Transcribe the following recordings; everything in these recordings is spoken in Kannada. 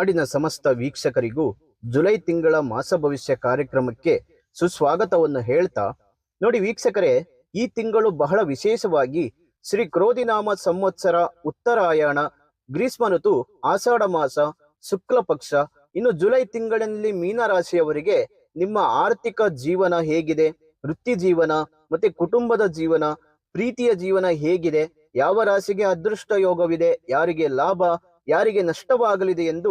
ನಾಡಿನ ಸಮಸ್ತ ವೀಕ್ಷಕರಿಗೂ ಜುಲೈ ತಿಂಗಳ ಮಾಸ ಭವಿಷ್ಯ ಕಾರ್ಯಕ್ರಮಕ್ಕೆ ಸುಸ್ವಾಗತವನ್ನು ಹೇಳ್ತಾ, ನೋಡಿ ವೀಕ್ಷಕರೇ, ಈ ತಿಂಗಳು ಬಹಳ ವಿಶೇಷವಾಗಿ ಶ್ರೀ ಕ್ರೋಧಿನಾಮ ಸಂವತ್ಸರ ಉತ್ತರಾಯಣ, ಗ್ರೀಷ್ಮ ಋತು, ಆಷಾಢ ಮಾಸ, ಶುಕ್ಲ ಪಕ್ಷ, ಇನ್ನು ಜುಲೈ ತಿಂಗಳಿನಲ್ಲಿ ಮೀನರಾಶಿಯವರಿಗೆ ನಿಮ್ಮ ಆರ್ಥಿಕ ಜೀವನ ಹೇಗಿದೆ, ವೃತ್ತಿ ಜೀವನ ಮತ್ತೆ ಕುಟುಂಬದ ಜೀವನ, ಪ್ರೀತಿಯ ಜೀವನ ಹೇಗಿದೆ, ಯಾವ ರಾಶಿಗೆ ಅದೃಷ್ಟ ಯೋಗವಿದೆ, ಯಾರಿಗೆ ಲಾಭ, ಯಾರಿಗೆ ನಷ್ಟವಾಗಲಿದೆ ಎಂದು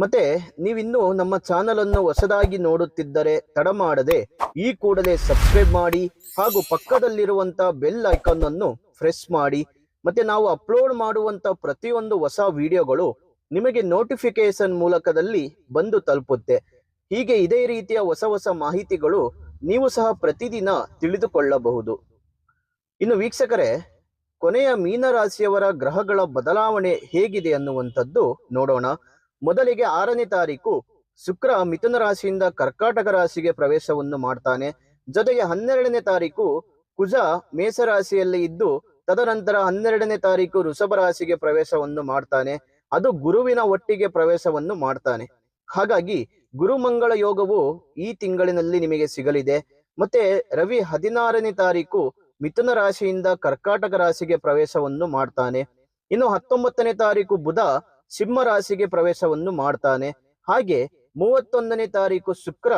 ಮತ್ತೆ ನೀವಿನ್ನು ನಮ್ಮ ಚಾನಲ್ ಅನ್ನು ಹೊಸದಾಗಿ ನೋಡುತ್ತಿದ್ದರೆ ತಡ ಮಾಡದೆ ಈ ಕೂಡಲೇ ಸಬ್ಸ್ಕ್ರೈಬ್ ಮಾಡಿ ಹಾಗೂ ಪಕ್ಕದಲ್ಲಿರುವಂತ ಬೆಲ್ ಐಕಾನ್ ಅನ್ನು ಪ್ರೆಸ್ ಮಾಡಿ. ಮತ್ತೆ ನಾವು ಅಪ್ಲೋಡ್ ಮಾಡುವಂತ ಪ್ರತಿಯೊಂದು ಹೊಸ ವಿಡಿಯೋಗಳು ನಿಮಗೆ ನೋಟಿಫಿಕೇಶನ್ ಮೂಲಕದಲ್ಲಿ ಬಂದು ತಲುಪುತ್ತೆ. ಹೀಗೆ ಇದೇ ರೀತಿಯ ಹೊಸ ಹೊಸ ಮಾಹಿತಿಗಳು ನೀವು ಸಹ ಪ್ರತಿದಿನ ತಿಳಿದುಕೊಳ್ಳಬಹುದು. ಇನ್ನು ವೀಕ್ಷಕರೇ, ಕೊನೆಯ ಮೀನರಾಶಿಯವರ ಗ್ರಹಗಳ ಬದಲಾವಣೆ ಹೇಗಿದೆ ಅನ್ನುವಂಥದ್ದು ನೋಡೋಣ. ಮೊದಲಿಗೆ ಆರನೇ ತಾರೀಕು ಶುಕ್ರ ಮಿಥುನ ರಾಶಿಯಿಂದ ಕರ್ಕಾಟಕ ರಾಶಿಗೆ ಪ್ರವೇಶವನ್ನು ಮಾಡ್ತಾನೆ. ಜೊತೆಗೆ ಹನ್ನೆರಡನೇ ತಾರೀಕು ಕುಜ ಮೇಷರಾಶಿಯಲ್ಲಿ ಇದ್ದು, ತದನಂತರ ಹನ್ನೆರಡನೇ ತಾರೀಕು ಋಷಭ ರಾಶಿಗೆ ಪ್ರವೇಶವನ್ನು ಮಾಡ್ತಾನೆ. ಅದು ಗುರುವಿನ ಒಟ್ಟಿಗೆ ಪ್ರವೇಶವನ್ನು ಮಾಡ್ತಾನೆ. ಹಾಗಾಗಿ ಗುರುಮಂಗಳ ಯೋಗವು ಈ ತಿಂಗಳಿನಲ್ಲಿ ನಿಮಗೆ ಸಿಗಲಿದೆ. ಮತ್ತೆ ರವಿ ಹದಿನಾರನೇ ತಾರೀಕು ಮಿಥುನ ರಾಶಿಯಿಂದ ಕರ್ಕಾಟಕ ರಾಶಿಗೆ ಪ್ರವೇಶವನ್ನು ಮಾಡ್ತಾನೆ. ಇನ್ನು ಹತ್ತೊಂಬತ್ತನೇ ತಾರೀಕು ಬುಧ ಸಿಂಹ ರಾಶಿಗೆ ಪ್ರವೇಶವನ್ನು ಮಾಡ್ತಾನೆ. ಹಾಗೆ ಮೂವತ್ತೊಂದನೇ ತಾರೀಕು ಶುಕ್ರ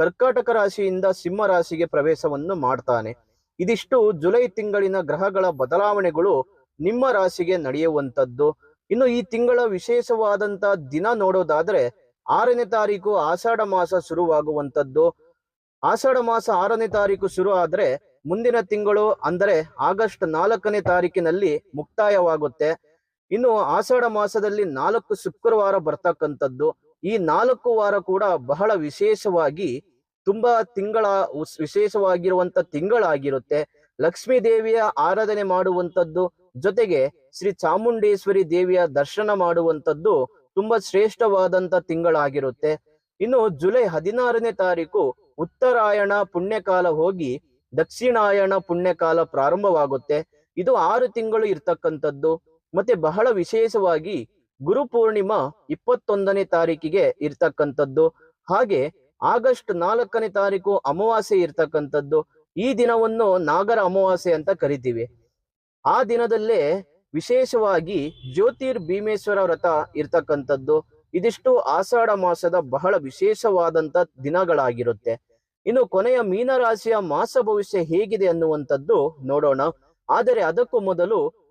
ಕರ್ಕಾಟಕ ರಾಶಿಯಿಂದ ಸಿಂಹ ರಾಶಿಗೆ ಪ್ರವೇಶವನ್ನು ಮಾಡ್ತಾನೆ. ಇದಿಷ್ಟು ಜುಲೈ ತಿಂಗಳಿನ ಗ್ರಹಗಳ ಬದಲಾವಣೆಗಳು ನಿಮ್ಮ ರಾಶಿಗೆ ನಡೆಯುವಂತದ್ದು ಇನ್ನು ಈ ತಿಂಗಳ ವಿಶೇಷವಾದಂತ ದಿನ ನೋಡೋದಾದ್ರೆ ಆರನೇ ತಾರೀಕು ಆಷಾಢ ಮಾಸ ಶುರುವಾಗುವಂತದ್ದು ಆಷಾಢ ಮಾಸ ಆರನೇ ತಾರೀಕು ಶುರು ಆದ್ರೆ ಮುಂದಿನ ತಿಂಗಳು ಅಂದರೆ ಆಗಸ್ಟ್ ನಾಲ್ಕನೇ ತಾರೀಕಿನಲ್ಲಿ ಮುಕ್ತಾಯವಾಗುತ್ತೆ. ಇನ್ನು ಆಷಾಢ ಮಾಸದಲ್ಲಿ ನಾಲ್ಕು ಶುಕ್ರವಾರ ಬರ್ತಕ್ಕಂಥದ್ದು. ಈ ನಾಲ್ಕು ವಾರ ಕೂಡ ಬಹಳ ವಿಶೇಷವಾಗಿ ತುಂಬಾ ತಿಂಗಳ ವಿಶೇಷವಾಗಿರುವಂತ ತಿಂಗಳಾಗಿರುತ್ತೆ. ಲಕ್ಷ್ಮೀ ದೇವಿಯ ಆರಾಧನೆ ಮಾಡುವಂಥದ್ದು, ಜೊತೆಗೆ ಶ್ರೀ ಚಾಮುಂಡೇಶ್ವರಿ ದೇವಿಯ ದರ್ಶನ ಮಾಡುವಂಥದ್ದು ತುಂಬಾ ಶ್ರೇಷ್ಠವಾದಂತ ತಿಂಗಳಾಗಿರುತ್ತೆ. ಇನ್ನು ಜುಲೈ ಹದಿನಾರನೇ ತಾರೀಕು ಉತ್ತರಾಯಣ ಪುಣ್ಯಕಾಲ ಹೋಗಿ ದಕ್ಷಿಣಾಯಣ ಪುಣ್ಯಕಾಲ ಪ್ರಾರಂಭವಾಗುತ್ತೆ. ಇದು ಆರು ತಿಂಗಳು ಇರ್ತಕ್ಕಂಥದ್ದು. ಮತ್ತೆ ಬಹಳ ವಿಶೇಷವಾಗಿ ಗುರು ಪೂರ್ಣಿಮಾ ಇಪ್ಪತ್ತೊಂದನೇ ತಾರೀಕಿಗೆ ಇರ್ತಕ್ಕಂಥದ್ದು. ಹಾಗೆ ಆಗಸ್ಟ್ ನಾಲ್ಕನೇ ತಾರೀಕು ಅಮಾವಾಸ್ಯೆ ಇರ್ತಕ್ಕಂಥದ್ದು. ಈ ದಿನವನ್ನು ನಾಗರ ಅಮಾವಾಸ್ಯೆ ಅಂತ ಕರಿತೀವಿ. ಆ ದಿನದಲ್ಲೇ ವಿಶೇಷವಾಗಿ ಜ್ಯೋತಿರ್ ಭೀಮೇಶ್ವರ ವ್ರತ ಇರ್ತಕ್ಕಂಥದ್ದು. ಇದಿಷ್ಟು ಆಷಾಢ ಮಾಸದ ಬಹಳ ವಿಶೇಷವಾದಂತ ದಿನಗಳಾಗಿರುತ್ತೆ. ಇನ್ನು ಕೊನೆಯ ಮೀನರಾಶಿಯ ಮಾಸ ಭವಿಷ್ಯ ಹೇಗಿದೆ ಅನ್ನುವಂಥದ್ದು ನೋಡೋಣ. ಆದರೆ ಅದಕ್ಕೂ ಮೊದಲು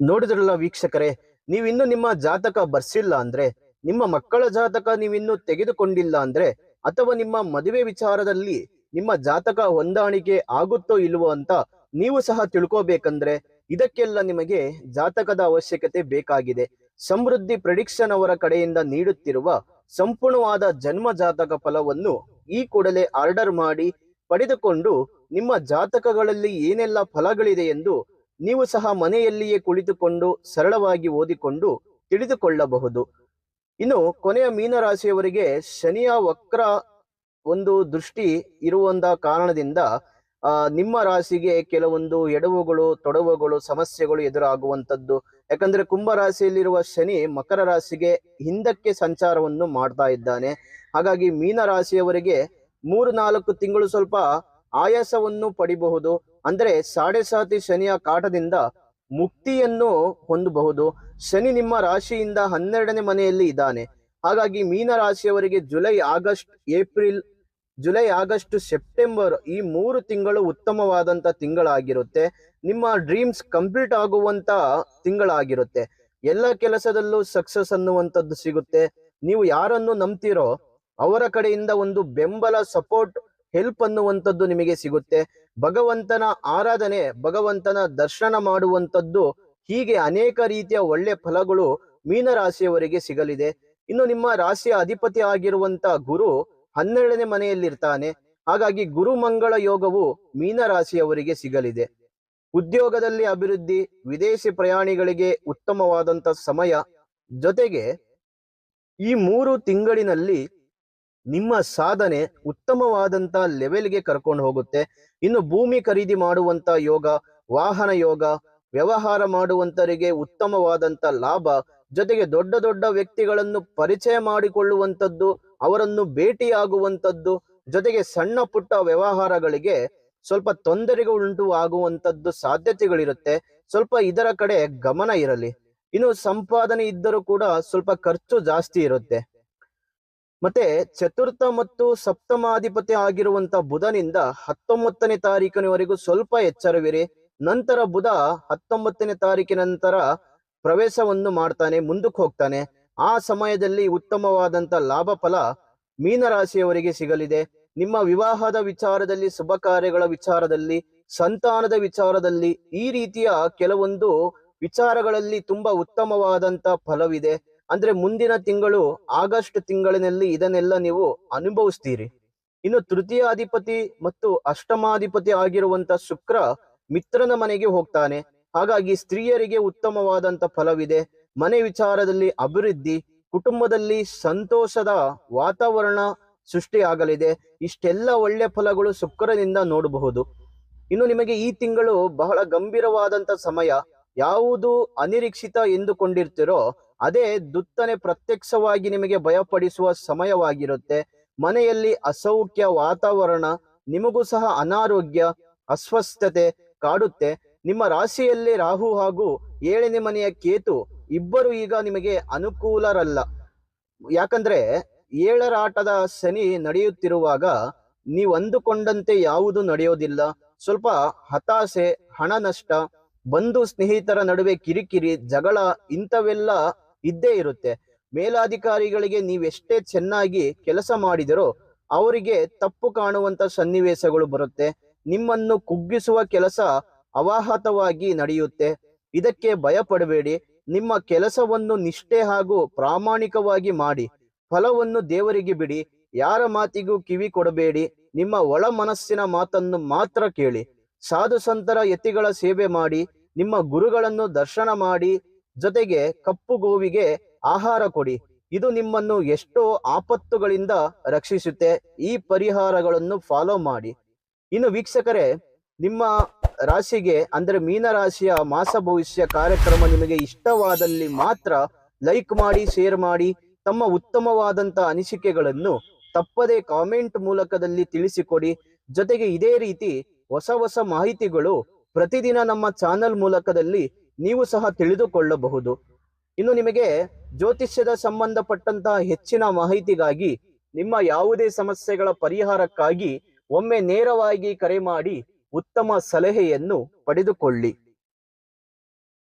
ನೋಡಿದ್ರಲ್ಲ ವೀಕ್ಷಕರೇ, ನೀವಿನ್ನು ನಿಮ್ಮ ಜಾತಕ ಬರ್ಸಿಲ್ಲ ಅಂದ್ರೆ, ನಿಮ್ಮ ಮಕ್ಕಳ ಜಾತಕ ನೀವಿನ್ನು ತೆಗೆದುಕೊಂಡಿಲ್ಲ ಅಂದ್ರೆ, ಅಥವಾ ನಿಮ್ಮ ಮದುವೆ ವಿಚಾರದಲ್ಲಿ ನಿಮ್ಮ ಜಾತಕ ಹೊಂದಾಣಿಕೆ ಆಗುತ್ತೋ ಇಲ್ವೋ ಅಂತ ನೀವು ಸಹ ತಿಳ್ಕೋಬೇಕಂದ್ರೆ, ಇದಕ್ಕೆಲ್ಲ ನಿಮಗೆ ಜಾತಕದ ಅವಶ್ಯಕತೆ ಬೇಕಾಗಿದೆ. ಸಮೃದ್ಧಿ ಪ್ರೆಡಿಕ್ಷನ್ ಅವರ ಕಡೆಯಿಂದ ನೀಡುತ್ತಿರುವ ಸಂಪೂರ್ಣವಾದ ಜನ್ಮ ಜಾತಕ ಫಲವನ್ನು ಈ ಕೂಡಲೇ ಆರ್ಡರ್ ಮಾಡಿ, ಪಡೆದುಕೊಂಡು ನಿಮ್ಮ ಜಾತಕಗಳಲ್ಲಿ ಏನೆಲ್ಲ ಫಲಗಳಿದೆ ಎಂದು ನೀವು ಸಹ ಮನೆಯಲ್ಲಿಯೇ ಕುಳಿತುಕೊಂಡು ಸರಳವಾಗಿ ಓದಿಕೊಂಡು ತಿಳಿದುಕೊಳ್ಳಬಹುದು. ಇನ್ನು ಕೊನೆಯ ಮೀನರಾಶಿಯವರಿಗೆ ಶನಿಯ ವಕ್ರ ಒಂದು ದೃಷ್ಟಿ ಇರುವಂತ ಕಾರಣದಿಂದ ನಿಮ್ಮ ರಾಶಿಗೆ ಕೆಲವೊಂದು ಎಡವುಗಳು, ತೊಡವುಗಳು, ಸಮಸ್ಯೆಗಳು ಎದುರಾಗುವಂಥದ್ದು ಯಾಕಂದ್ರೆ ಕುಂಭ ರಾಶಿಯಲ್ಲಿರುವ ಶನಿ ಮಕರ ರಾಶಿಗೆ ಹಿಂದಕ್ಕೆ ಸಂಚಾರವನ್ನು ಮಾಡ್ತಾ ಇದ್ದಾನೆ. ಹಾಗಾಗಿ ಮೀನ ರಾಶಿಯವರಿಗೆ ಮೂರು ನಾಲ್ಕು ತಿಂಗಳು ಸ್ವಲ್ಪ ಆಯಾಸವನ್ನು ಪಡಿಬಹುದು, ಅಂದ್ರೆ ಸಾಡೆ ಸಾತಿ ಶನಿಯ ಕಾಟದಿಂದ ಮುಕ್ತಿಯನ್ನು ಹೊಂದಬಹುದು. ಶನಿ ನಿಮ್ಮ ರಾಶಿಯಿಂದ ಹನ್ನೆರಡನೇ ಮನೆಯಲ್ಲಿ ಇದ್ದಾನೆ. ಹಾಗಾಗಿ ಮೀನ ರಾಶಿಯವರಿಗೆ July August, April, July August, September ಈ ಮೂರು ತಿಂಗಳು ಉತ್ತಮವಾದಂತ ತಿಂಗಳಾಗಿರುತ್ತೆ. ನಿಮ್ಮ ಡ್ರೀಮ್ಸ್ ಕಂಪ್ಲೀಟ್ ಆಗುವಂತ ತಿಂಗಳಾಗಿರುತ್ತೆ. ಎಲ್ಲ ಕೆಲಸದಲ್ಲೂ ಸಕ್ಸಸ್ ಅನ್ನುವಂಥದ್ದು ಸಿಗುತ್ತೆ. ನೀವು ಯಾರನ್ನು ನಂಬ್ತೀರೋ ಅವರ ಕಡೆಯಿಂದ ಒಂದು ಬೆಂಬಲ, ಸಪೋರ್ಟ್ ಹೆಲ್ಪ್ ಅನ್ನುವಂಥದ್ದು ನಿಮಗೆ ಸಿಗುತ್ತೆ. ಭಗವಂತನ ಆರಾಧನೆ, ಭಗವಂತನ ದರ್ಶನ ಮಾಡುವಂಥದ್ದು ಹೀಗೆ ಅನೇಕ ರೀತಿಯ ಒಳ್ಳೆ ಫಲಗಳು ಮೀನರಾಶಿಯವರಿಗೆ ಸಿಗಲಿದೆ. ಇನ್ನು ನಿಮ್ಮ ರಾಶಿಯ ಅಧಿಪತಿ ಆಗಿರುವಂತ ಗುರು ಹನ್ನೆರಡನೇ ಮನೆಯಲ್ಲಿರ್ತಾನೆ. ಹಾಗಾಗಿ ಗುರು ಮಂಗಳ ಯೋಗವು ಮೀನರಾಶಿಯವರಿಗೆ ಸಿಗಲಿದೆ. ಉದ್ಯೋಗದಲ್ಲಿ ಅಭಿವೃದ್ಧಿ, ವಿದೇಶಿ ಪ್ರಯಾಣಿಗಳಿಗೆ ಉತ್ತಮವಾದಂತ ಸಮಯ. ಜೊತೆಗೆ ಈ ಮೂರು ತಿಂಗಳಿನಲ್ಲಿ ನಿಮ್ಮ ಸಾಧನೆ ಉತ್ತಮವಾದಂತ ಲೆವೆಲ್ಗೆ ಕರ್ಕೊಂಡು ಹೋಗುತ್ತೆ. ಇನ್ನು ಭೂಮಿ ಖರೀದಿ ಮಾಡುವಂತ ಯೋಗ, ವಾಹನ ಯೋಗ, ವ್ಯವಹಾರ ಮಾಡುವಂತರಿಗೆ ಉತ್ತಮವಾದಂತ ಲಾಭ, ಜೊತೆಗೆ ದೊಡ್ಡ ದೊಡ್ಡ ವ್ಯಕ್ತಿಗಳನ್ನು ಪರಿಚಯ ಮಾಡಿಕೊಳ್ಳುವಂಥದ್ದು ಅವರನ್ನು ಭೇಟಿಯಾಗುವಂಥದ್ದು ಜೊತೆಗೆ ಸಣ್ಣ ಪುಟ್ಟ ವ್ಯವಹಾರಗಳಿಗೆ ಸ್ವಲ್ಪ ತೊಂದರೆಗಳು ಉಂಟು ಆಗುವಂಥದ್ದು ಸಾಧ್ಯತೆಗಳಿರುತ್ತೆ. ಸ್ವಲ್ಪ ಇದರ ಕಡೆ ಗಮನ ಇರಲಿ. ಇನ್ನು ಸಂಪಾದನೆ ಇದ್ದರೂ ಕೂಡ ಸ್ವಲ್ಪ ಖರ್ಚು ಜಾಸ್ತಿ ಇರುತ್ತೆ. ಮತ್ತೆ ಚತುರ್ಥ ಮತ್ತು ಸಪ್ತಮಾಧಿಪತಿ ಆಗಿರುವಂತ ಬುಧನಿಂದ ಹತ್ತೊಂಬತ್ತನೇ ತಾರೀಕಿನವರೆಗೂ ಸ್ವಲ್ಪ ಎಚ್ಚರವಿರಿ. ನಂತರ ಬುಧ ಹತ್ತೊಂಬತ್ತನೇ ತಾರೀಕಿನ ನಂತರ ಪ್ರವೇಶವನ್ನು ಮಾಡ್ತಾನೆ, ಮುಂದಕ್ಕೆ ಹೋಗ್ತಾನೆ. ಆ ಸಮಯದಲ್ಲಿ ಉತ್ತಮವಾದಂತ ಲಾಭ ಫಲ ಮೀನರಾಶಿಯವರಿಗೆ ಸಿಗಲಿದೆ. ನಿಮ್ಮ ವಿವಾಹದ ವಿಚಾರದಲ್ಲಿ, ಶುಭ ಕಾರ್ಯಗಳ ವಿಚಾರದಲ್ಲಿ, ಸಂತಾನದ ವಿಚಾರದಲ್ಲಿ ಈ ರೀತಿಯ ಕೆಲವೊಂದು ವಿಚಾರಗಳಲ್ಲಿ ತುಂಬಾ ಉತ್ತಮವಾದಂತ ಫಲವಿದೆ. ಅಂದ್ರೆ ಮುಂದಿನ ತಿಂಗಳು ಆಗಸ್ಟ್ ತಿಂಗಳಿನಲ್ಲಿ ಇದನ್ನೆಲ್ಲ ನೀವು ಅನುಭವಿಸ್ತೀರಿ. ಇನ್ನು ತೃತೀಯ ಅಧಿಪತಿ ಮತ್ತು ಅಷ್ಟಮಾಧಿಪತಿ ಆಗಿರುವಂತ ಶುಕ್ರ ಮಿತ್ರನ ಮನೆಗೆ ಹೋಗ್ತಾನೆ. ಹಾಗಾಗಿ ಸ್ತ್ರೀಯರಿಗೆ ಉತ್ತಮವಾದಂತ ಫಲವಿದೆ. ಮನೆ ವಿಚಾರದಲ್ಲಿ ಅಭಿವೃದ್ಧಿ, ಕುಟುಂಬದಲ್ಲಿ ಸಂತೋಷದ ವಾತಾವರಣ ಸೃಷ್ಟಿಯಾಗಲಿದೆ. ಇಷ್ಟೆಲ್ಲ ಒಳ್ಳೆ ಫಲಗಳು ಶುಕ್ರನಿಂದ ನೋಡಬಹುದು. ಇನ್ನು ನಿಮಗೆ ಈ ತಿಂಗಳು ಬಹಳ ಗಂಭೀರವಾದಂತ ಸಮಯ, ಯಾವುದು ಅನಿರೀಕ್ಷಿತ ಎಂದುಕೊಂಡಿರ್ತಿರೋ ಅದೇ ದುತ್ತನೆ ಪ್ರತ್ಯಕ್ಷವಾಗಿ ನಿಮಗೆ ಭಯಪಡಿಸುವ ಸಮಯವಾಗಿರುತ್ತೆ. ಮನೆಯಲ್ಲಿ ಅಸೌಖ್ಯ ವಾತಾವರಣ, ನಿಮಗೂ ಸಹ ಅನಾರೋಗ್ಯ, ಅಸ್ವಸ್ಥತೆ ಕಾಡುತ್ತೆ. ನಿಮ್ಮ ರಾಶಿಯಲ್ಲಿ ರಾಹು ಹಾಗೂ ಏಳನೇ ಮನೆಯ ಕೇತು ಇಬ್ಬರು ಈಗ ನಿಮಗೆ ಅನುಕೂಲರಲ್ಲ. ಯಾಕಂದ್ರೆ ಏಳರಾಟದ ಶನಿ ನಡೆಯುತ್ತಿರುವಾಗ ನೀವು ಅಂದುಕೊಂಡಂತೆ ಯಾವುದು ನಡೆಯೋದಿಲ್ಲ. ಸ್ವಲ್ಪ ಹತಾಶೆ ಹಣ ನಷ್ಟ ಬಂಧು ಸ್ನೇಹಿತರ ನಡುವೆ ಕಿರಿಕಿರಿ, ಜಗಳ ಇಂಥವೆಲ್ಲ ಇದ್ದೇ ಇರುತ್ತೆ. ಮೇಲಾಧಿಕಾರಿಗಳಿಗೆ ನೀವೆಷ್ಟೇ ಚೆನ್ನಾಗಿ ಕೆಲಸ ಮಾಡಿದರೂ ಅವರಿಗೆ ತಪ್ಪು ಕಾಣುವಂತ ಸನ್ನಿವೇಶಗಳು ಬರುತ್ತೆ. ನಿಮ್ಮನ್ನು ಕುಗ್ಗಿಸುವ ಕೆಲಸ ಅವಾಹತವಾಗಿ ನಡೆಯುತ್ತೆ. ಇದಕ್ಕೆ ಭಯ ಪಡಬೇಡಿ ನಿಮ್ಮ ಕೆಲಸವನ್ನು ನಿಷ್ಠೆ ಹಾಗೂ ಪ್ರಾಮಾಣಿಕವಾಗಿ ಮಾಡಿ. ಫಲವನ್ನು ದೇವರಿಗೆ ಬಿಡಿ. ಯಾರ ಮಾತಿಗೂ ಕಿವಿ ಕೊಡಬೇಡಿ. ನಿಮ್ಮ ಒಳ ಮನಸ್ಸಿನ ಮಾತನ್ನು ಮಾತ್ರ ಕೇಳಿ. ಸಾಧು ಸಂತರ ಯತಿಗಳ ಸೇವೆ ಮಾಡಿ. ನಿಮ್ಮ ಗುರುಗಳನ್ನು ದರ್ಶನ ಮಾಡಿ. ಜೊತೆಗೆ ಕಪ್ಪು ಗೋವಿಗೆ ಆಹಾರ ಕೊಡಿ. ಇದು ನಿಮ್ಮನ್ನು ಎಷ್ಟೋ ಆಪತ್ತುಗಳಿಂದ ರಕ್ಷಿಸುತ್ತೆ. ಈ ಪರಿಹಾರಗಳನ್ನು ಫಾಲೋ ಮಾಡಿ. ಇನ್ನು ವೀಕ್ಷಕರೇ, ನಿಮ್ಮ ರಾಶಿಗೆ, ಅಂದ್ರೆ ಮೀನ ರಾಶಿಯ ಮಾಸ ಭವಿಷ್ಯ ಕಾರ್ಯಕ್ರಮ ನಿಮಗೆ ಇಷ್ಟವಾದಲ್ಲಿ ಮಾತ್ರ ಲೈಕ್ ಮಾಡಿ ಶೇರ್ ಮಾಡಿ, ತಮ್ಮ ಉತ್ತಮವಾದಂತ ಅನಿಸಿಕೆಗಳನ್ನು ತಪ್ಪದೆ ಕಾಮೆಂಟ್ ಮೂಲಕದಲ್ಲಿ ತಿಳಿಸಿಕೊಡಿ. ಜೊತೆಗೆ ಇದೇ ರೀತಿ ಹೊಸ ಹೊಸ ಮಾಹಿತಿಗಳು ಪ್ರತಿದಿನ ನಮ್ಮ ಚಾನೆಲ್ ಮೂಲಕದಲ್ಲಿ ನೀವು ಸಹ ತಿಳಿದುಕೊಳ್ಳಬಹುದು. ಇನ್ನು ನಿಮಗೆ ಜ್ಯೋತಿಷ್ಯದ ಸಂಬಂಧಪಟ್ಟಂತಹ ಹೆಚ್ಚಿನ ಮಾಹಿತಿಗಾಗಿ, ನಿಮ್ಮ ಯಾವುದೇ ಸಮಸ್ಯೆಗಳ ಪರಿಹಾರಕ್ಕಾಗಿ ಒಮ್ಮೆ ನೇರವಾಗಿ ಕರೆ ಮಾಡಿ ಉತ್ತಮ ಸಲಹೆಯನ್ನು ಪಡೆದುಕೊಳ್ಳಿ.